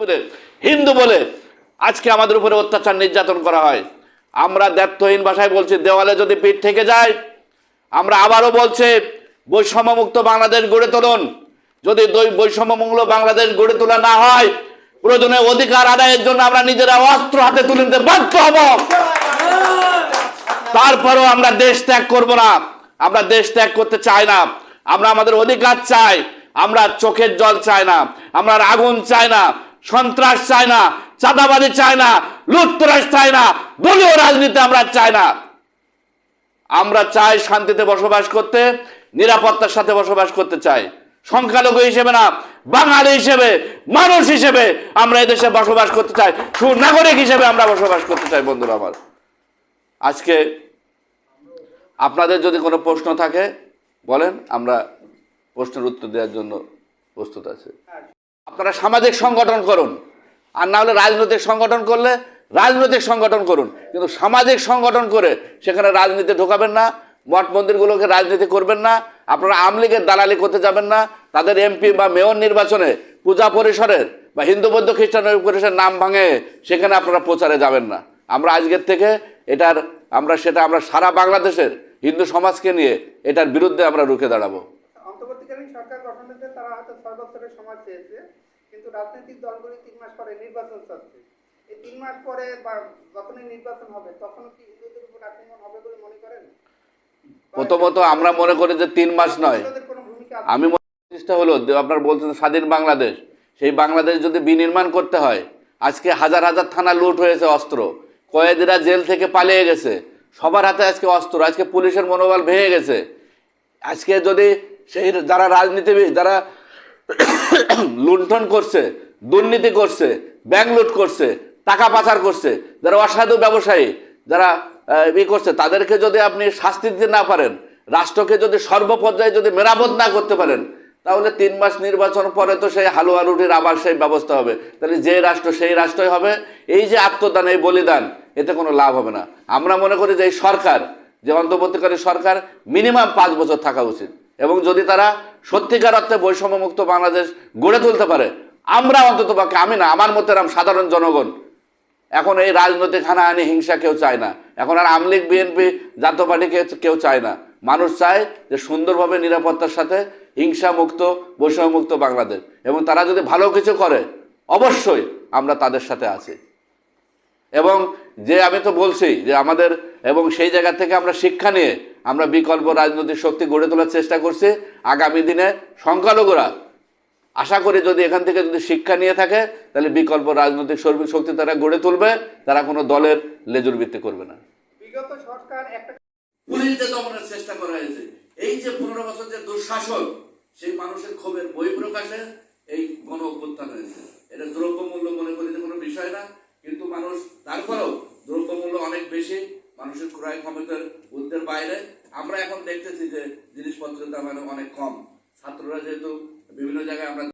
বলে হিন্দু বলে, আজকে আমাদের উপরে অত্যাচার নির্যাতন করা হয়। আমরা দ্ব্যর্থহীন ভাষায় বলছি, দেওয়ালে যদি পিঠ থেকে যায়, আমরা আবারও বলছি, বৈষম্যমুক্ত বাংলাদেশ গড়ে তুলুন। যদি বৈষম্যমূল্য বাংলাদেশ গড়ে তোলা না হয়, প্রয়োজনে অধিকার আদায়ের জন্য আমরা নিজেরা অস্ত্র হাতে তুলে নিতে বাধ্য হব। তারপরেও আমরা দেশ ত্যাগ করব না। আমরা দেশ ত্যাগ করতে চাই না। আমরা আমাদের অধিকার চাই। আমরা চোখের জল চাই না। আমরা আগুন চাই না। সন্ত্রাস চাই না, চাঁদাবাজি চাই না, লুটতরাজ চাই না, দলীয় রাজনীতি আমরা চাই না। আমরা চাই শান্তিতে বসবাস করতে, নিরাপত্তার সাথে বসবাস করতে চাই। সংখ্যালঘু হিসেবে না, বাঙালি হিসেবে, মানুষ হিসেবে আমরা এদেশে বসবাস করতে চাই। সুনাগরিক হিসেবে আমরা বসবাস করতে চাই, বন্ধুরা আমার। আজকে আপনাদের যদি কোনো প্রশ্ন থাকে, বলেন, আমরা প্রশ্নের উত্তর দেওয়ার জন্য প্রস্তুত আছি। আপনারা সামাজিক সংগঠন করুন। আর না হলে রাজনৈতিক সংগঠন করলে রাজনৈতিক সংগঠন করুন। কিন্তু সামাজিক সংগঠন করে সেখানে রাজনীতি ঢোকাবেন না, মঠ মন্দিরগুলোকে রাজনীতি করবেন না, আপনারা আমলিগের দালালি করতে যাবেন না, তাদের এমপি বা মেয়র নির্বাচনে পূজা পরিসরের বা হিন্দু, বৌদ্ধ, খ্রিস্টান পরিসরের নাম ভাঙে, সেখানে আপনারা প্রচারে যাবেন না। আমরা আজকের থেকে এটার, আমরা সেটা, আমরা সারা বাংলাদেশের হিন্দু সমাজকে নিয়ে এটার বিরুদ্ধে আমরা রুখে দাঁড়াবো। অন্তর্বর্তীকালীন সরকার গঠনেতে তারা হয়তো ছয় বছরের সময় চেয়েছে কিন্তু রাজনৈতিক দলগুলি তিন মাস পরে নির্বাচন চাচ্ছে। এই তিন মাস পরে বা যখনই নির্বাচন হবে তখন কি হিন্দুদের উপর আক্রমণ হবে বলে মনে করেন? প্রথমত আমরা মনে করি যে তিন মাস নয়? আমি চেষ্টা হলো আপনার বলছেন স্বাধীন বাংলাদেশ সেই বাংলাদেশ যদি বিনির্মাণ করতে হয় আজকে হাজার হাজার থানা লুট হয়েছে অস্ত্র কয়েদিরা জেল থেকে পালিয়ে গেছে সবার হাতে আজকে অস্ত্র আজকে পুলিশের মনোবল ভেঙে গেছে। আজকে যদি সেই যারা রাজনীতিবিদ যারা লুণ্ঠন করছে, দুর্নীতি করছে, ব্যাংক লুট করছে, টাকা পাচার করছে, যারা অসাধু ব্যবসায়ী, যারা ই করছে, তাদেরকে যদি আপনি শাস্তি দিতে না পারেন, রাষ্ট্রকে যদি সর্বপর্যায়ে যদি মেরামত না করতে পারেন, তাহলে তিন মাস নির্বাচন পরে তো সেই হালুয়া রুটির আবার সেই ব্যবস্থা হবে। তাহলে যে রাষ্ট্র সেই রাষ্ট্রই হবে। এই যে আত্মদান, এই বলিদান, এতে কোনো লাভ হবে না। আমরা মনে করি যে এই সরকার, যে অন্তর্বর্তীকারী সরকার, মিনিমাম পাঁচ বছর থাকা উচিত। এবং যদি তারা সত্যিকার অর্থে বৈষম্যমুক্ত বাংলাদেশ গড়ে তুলতে পারে, আমরা অন্তত পক্ষে, আমি না, আমার মতো এরম সাধারণ জনগণ, এখন এই রাজনৈতিক হানাহানি হিংসা কেউ চায় না। এখন আর আমলিগ বিএনপি, জাতীয় পার্টিকে কেউ চায় না। মানুষ চায় যে সুন্দরভাবে নিরাপত্তার সাথে হিংসা মুক্ত বৈষম্যমুক্ত বাংলাদেশ। এবং তারা যদি ভালো কিছু করে, অবশ্যই আমরা তাদের সাথে আছি। এবং যে আমি তো বলছি যে আমাদের এবং সেই জায়গা থেকে আমরা শিক্ষা নিয়ে আমরা বিকল্প রাজনৈতিক শক্তি গড়ে তোলার চেষ্টা করছি আগামী দিনে সংখ্যালঘুরা। আশা করি যদি এখান থেকে যদি শিক্ষা নিয়ে থাকে তাহলে বিকল্প রাজনৈতিক সর্বিক শক্তি তারা গড়ে তুলবে তারা কোনো দলের লেজুর ভিত্তি করবে না। বিগত সরকার একটা পুলিশদের দমনের চেষ্টা করা হয়েছে। এই যে পনেরো বছর যে দুঃশাসন সেই মানুষের ক্ষোভের বই প্রকাশে এই গণ অভ্যুত্থান হয়েছে। এটা দ্রব্যমূল্য মনে করি যে কোনো বিষয় না কিন্তু মানুষ তারপরেও দ্রব্যমূল্য অনেক বেশি ক্রয় ক্ষমতার উদ্দের বাইরে। আমরা এখন দেখতেছি যে জিনিসপত্রের দাম অনেক কম। ছাত্ররা যেহেতু বিভিন্ন জায়গায় আমরা